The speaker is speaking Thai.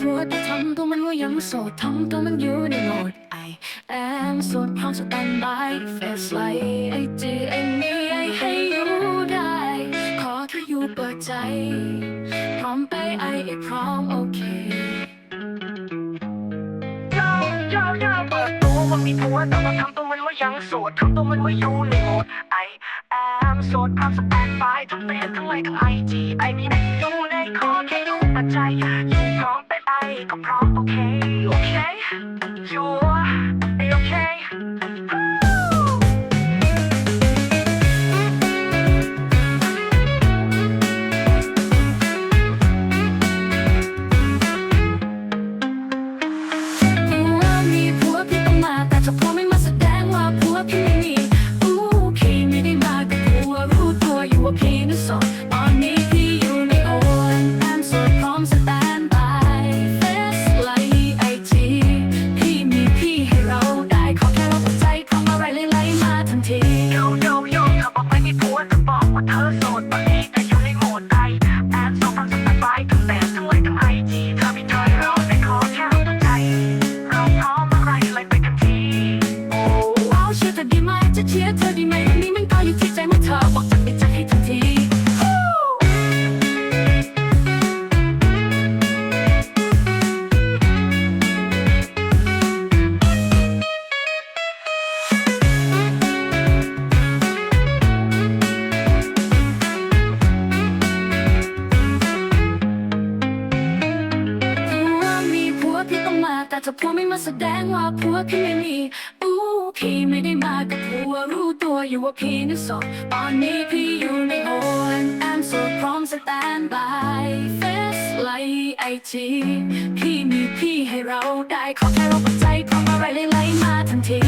ผัวแต่ทำตัวมันว่ายังโสดทำตัวมันอยู่ในโหมด I am โสดพร้อมสแตนบาย Face like ไอจีไอนี้ไอให้อยู่ได้ ขอแค่อยู่เปิดใจ พร้อมไปไอไอพร้อมโอเคยาวยาวยาวเปิดตัวว่ามีผัวแต่ว่าทำตัวมันว่ายังโสดทำตัวมันว่าอยู่ในโหมด I am โสดพร้อมสแตนบายทั้งเฟซทั้งไลน์ทั้งไอจีไอมีในอยู่ ก็พร้อมโอเค โอเคชัวร์โอเคผัวมีผัวพี่ต้องมาแต่ถ้าผัวไม่มาแสดงว่าผัวพี่ไม่มีอู้พี่ไม่ได้มากับผัวรู้ตัวอยู่ว่าพี่นั้นสอน ถ้าผัวไม่มาแสดงว่าผัวพี่ไม่มีอู้พี่ไม่ได้มากับผัวรู้ตัวอยู่ว่าพี่นั้นโสดตอนนี้พี่อยู่ในโอนแอมโสดพร้อมสแตนบายเฟสไลท์ไอจีพี่มีพี่ให้เราได้ขอแค่เราเปิดใจพร้อมอะไรไหลมาทันที